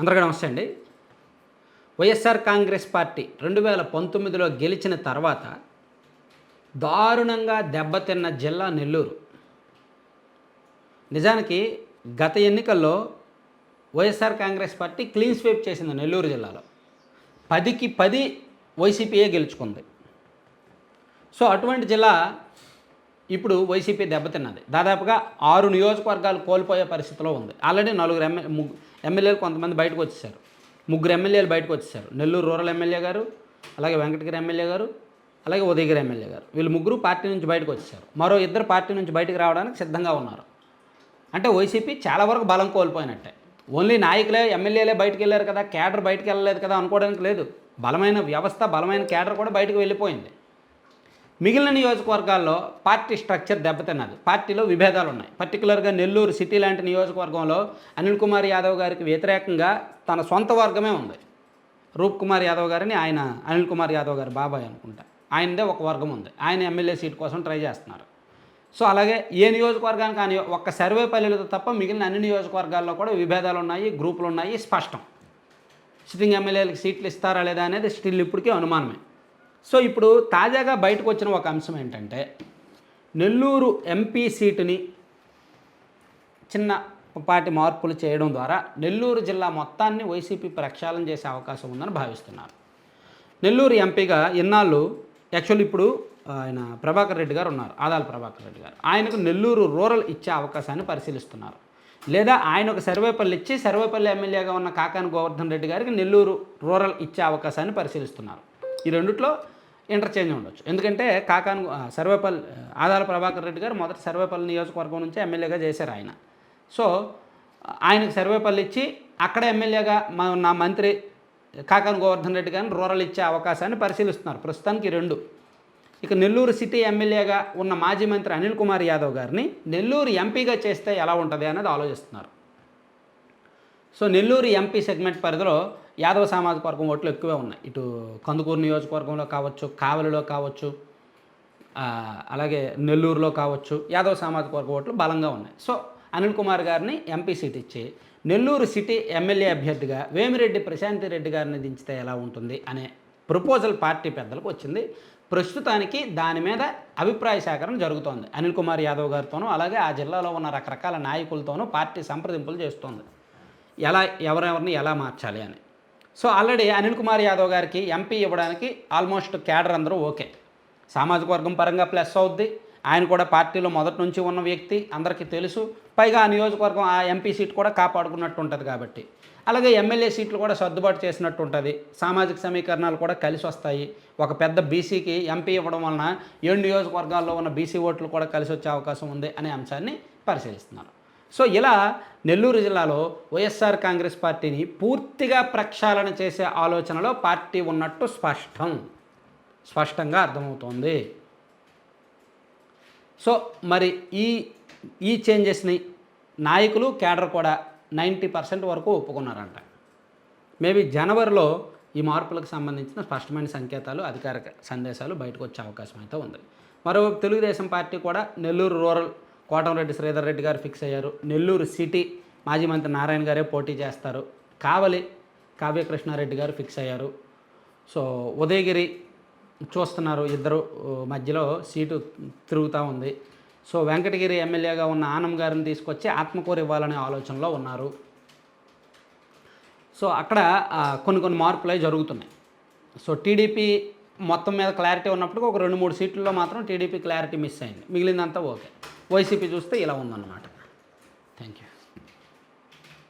అందరికీ నమస్తే అండి. వైఎస్ఆర్ కాంగ్రెస్ పార్టీ రెండు వేల పంతొమ్మిదిలో గెలిచిన తర్వాత దారుణంగా దెబ్బతిన్న జిల్లా నెల్లూరు. నిజానికి గత ఎన్నికల్లో YSR Congress party clean sweep చేసింది నెల్లూరు జిల్లాలో. పదికి పది వైసీపీయే గెలుచుకుంది. సో అటువంటి జిల్లా ఇప్పుడు వైసీపీ దెబ్బతిన్నది. దాదాపుగా ఆరు నియోజకవర్గాలు కోల్పోయే పరిస్థితిలో ఉంది. ఆల్రెడీ నలుగురు ఎమ్మె ఎమ్మెల్యేలు కొంతమంది బయటకు వచ్చేసారు. ముగ్గురు ఎమ్మెల్యేలు బయటకు వచ్చేసారు. నెల్లూరు రూరల్ ఎమ్మెల్యే గారు అలాగే వెంకటగిరి ఎమ్మెల్యే గారు అలాగే ఉదయగిరి ఎమ్మెల్యే గారు. వీళ్ళు ముగ్గురు పార్టీ నుంచి బయటకు వచ్చేసారు. మరో ఇద్దరు పార్టీ నుంచి బయటకు రావడానికి సిద్ధంగా ఉన్నారు. అంటే వైసీపీ చాలా వరకు బలం కోల్పోయినట్టే. ఓన్లీ నాయకులే ఎమ్మెల్యేలే బయటకు వెళ్ళారు కదా కేడర్ బయటకు వెళ్ళలేదు కదా అనుకోవడానికి లేదు. బలమైన వ్యవస్థ బలమైన కేడర్ కూడా బయటకు వెళ్ళిపోయింది. మిగిలిన నియోజకవర్గాల్లో పార్టీ స్ట్రక్చర్ దెబ్బతిన్నది. పార్టీలో విభేదాలు ఉన్నాయి పర్టికులర్గా నెల్లూరు సిటీ లాంటి నియోజకవర్గంలో అనిల్ కుమార్ యాదవ్ గారికి వ్యతిరేకంగా తన సొంత వర్గమే ఉంది. రూప్ కుమార్ యాదవ్ గారిని ఆయన అనిల్ కుమార్ యాదవ్ గారి బాబాయ్ అనుకుంటా. ఆయనదే ఒక వర్గం ఉంది. ఆయన ఎమ్మెల్యే సీట్ కోసం ట్రై చేస్తున్నారు. సో అలాగే ఏ నియోజకవర్గానికి కానీ ఒక్క సర్వేపల్లితో తప్ప మిగిలిన అన్ని నియోజకవర్గాల్లో కూడా విభేదాలు ఉన్నాయి గ్రూపులు ఉన్నాయి స్పష్టం. సిట్టింగ్ ఎమ్మెల్యేలకు సీట్లు ఇస్తారా లేదా అనేది స్టిల్ ఇప్పటికీ అనుమానమే. సో ఇప్పుడు తాజాగా బయటకు వచ్చిన ఒక అంశం ఏంటంటే నెల్లూరు ఎంపీ సీటుని చిన్న పాటి మార్పులు చేయడం ద్వారా నెల్లూరు జిల్లా మొత్తాన్ని వైసీపీ ప్రక్షాళన చేసే అవకాశం ఉందని భావిస్తున్నారు. నెల్లూరు ఎంపీగా ఇన్నాళ్ళు యాక్చువల్ ఇప్పుడు ఆయన ప్రభాకర్ రెడ్డి గారు ఉన్నారు ఆదాల ప్రభాకర్ రెడ్డి గారు. ఆయనకు నెల్లూరు రూరల్ ఇచ్చే అవకాశాన్ని పరిశీలిస్తున్నారు. లేదా ఆయన ఒక సర్వేపల్లి ఇచ్చి సర్వేపల్లి ఎమ్మెల్యేగా ఉన్న కాకాని గోవర్ధన్ రెడ్డి గారికి నెల్లూరు రూరల్ ఇచ్చే అవకాశాన్ని పరిశీలిస్తున్నారు. ఈ రెండిట్లో ఇంటర్చేంజ్ ఉండొచ్చు. ఎందుకంటే కాకాన్ సర్వేపల్లి ఆదాల ప్రభాకర్ రెడ్డి గారు మొదటి సర్వేపల్లి నియోజకవర్గం నుంచి ఎమ్మెల్యేగా చేశారు ఆయన. సో ఆయనకు సర్వేపల్లి ఇచ్చి అక్కడ ఎమ్మెల్యేగా మా నా మంత్రి కాకాను గోవర్ధన్ రెడ్డి గారిని రూరల్ ఇచ్చే అవకాశాన్ని పరిశీలిస్తున్నారు. ప్రస్తుతానికి రెండు. ఇక నెల్లూరు సిటీ ఎమ్మెల్యేగా ఉన్న మాజీ మంత్రి అనిల్ కుమార్ యాదవ్ గారిని నెల్లూరు ఎంపీగా చేస్తే ఎలా ఉంటుంది అనేది ఆలోచిస్తున్నారు. సో నెల్లూరు ఎంపీ సెగ్మెంట్ పరిధిలో యాదవ సామాజిక వర్గం ఓట్లు ఎక్కువే ఉన్నాయి. ఇటు కందుకూరు నియోజకవర్గంలో కావచ్చు కావలిలో కావచ్చు అలాగే నెల్లూరులో కావచ్చు యాదవ సామాజిక వర్గ ఓట్లు బలంగా ఉన్నాయి. సో అనిల్ కుమార్ గారిని ఎంపీ సీట్ ఇచ్చి నెల్లూరు సిటీ ఎమ్మెల్యే అభ్యర్థిగా వేమిరెడ్డి ప్రశాంతి రెడ్డి గారిని దించితే ఎలా ఉంటుంది అనే ప్రపోజల్ పార్టీ పెద్దలకు వచ్చింది. ప్రస్తుతానికి దాని మీద అభిప్రాయ సేకరణ జరుగుతోంది. అనిల్ కుమార్ యాదవ్ గారితోనూ అలాగే ఆ జిల్లాలో ఉన్న రకరకాల నాయకులతోనూ పార్టీ సంప్రదింపులు చేస్తోంది. ఎలా ఎవరెవరిని ఎలా మార్చాలి అని. సో ఆల్రెడీ అనిల్ కుమార్ యాదవ్ గారికి ఎంపీ ఇవ్వడానికి ఆల్మోస్ట్ క్యాడర్ అందరూ ఓకే. సామాజిక వర్గం పరంగా ప్లస్ అవుద్ది. ఆయన కూడా పార్టీలో మొదటి నుంచి ఉన్న వ్యక్తి అందరికీ తెలుసు. పైగా ఆ నియోజకవర్గం ఆ ఎంపీ సీట్ కూడా కాపాడుకున్నట్టు ఉంటుంది కాబట్టి. అలాగే ఎమ్మెల్యే సీట్లు కూడా సర్దుబాటు చేసినట్టు ఉంటుంది. సామాజిక సమీకరణాలు కూడా కలిసి వస్తాయి. ఒక పెద్ద బీసీకి ఎంపీ ఇవ్వడం వలన ఏడు నియోజకవర్గాల్లో ఉన్న బీసీ ఓట్లు కూడా కలిసి వచ్చే అవకాశం ఉంది అనే అంశాన్ని పరిశీలిస్తున్నారు. సో ఇలా నెల్లూరు జిల్లాలో వైఎస్ఆర్ కాంగ్రెస్ పార్టీని పూర్తిగా ప్రక్షాళన చేసే ఆలోచనలో పార్టీ ఉన్నట్టు స్పష్టం. స్పష్టంగా అర్థమవుతోంది. సో మరి ఈ ఈ చేంజెస్ని నాయకులు కేడర్ కూడా నైంటీ పర్సెంట్ వరకు ఒప్పుకున్నారంట. మేబీ జనవరిలో ఈ మార్పులకు సంబంధించిన స్పష్టమైన సంకేతాలు అధికారిక సందేశాలు బయటకు వచ్చే అవకాశం అయితే ఉంది. మరో తెలుగుదేశం పార్టీ కూడా నెల్లూరు రూరల్ కోటంరెడ్డి శ్రీధర్ రెడ్డి గారు ఫిక్స్ అయ్యారు. నెల్లూరు సిటీ మాజీ మంత్రి నారాయణ గారే పోటీ చేస్తారు. కావలి కావ్యకృష్ణారెడ్డి గారు ఫిక్స్ అయ్యారు. సో ఉదయగిరి చూస్తున్నారు ఇద్దరు. మధ్యలో సీటు తిరుగుతూ ఉంది. సో వెంకటగిరి ఎమ్మెల్యేగా ఉన్న ఆనం గారిని తీసుకొచ్చి ఆత్మకూరు ఇవ్వాలనే ఆలోచనలో ఉన్నారు. సో అక్కడ కొన్ని కొన్ని మార్పులు అవి జరుగుతున్నాయి. సో టీడీపీ మొత్తం మీద క్లారిటీ ఉన్నప్పుడు ఒక రెండు మూడు సీట్లలో మాత్రం టీడీపీ క్లారిటీ మిస్ అయింది. మిగిలిందంతా ఓకే. వైసీపీ చూస్తే ఇలా ఉందన్నమాట. Thank you